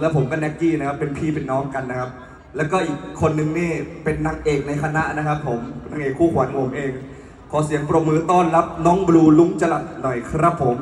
แล้วผมกับแน็กกี้นะครับเป็นพี่เป็นน้องกันนะครับ แล้วก็อีกคนนึงนี่เป็นนักเอกในคณะนะครับ ผมนักเอกคู่ขวัญผมเอง ขอเสียงปรบมือต้อนรับน้องบลูลุงจรัดหน่อยครับผม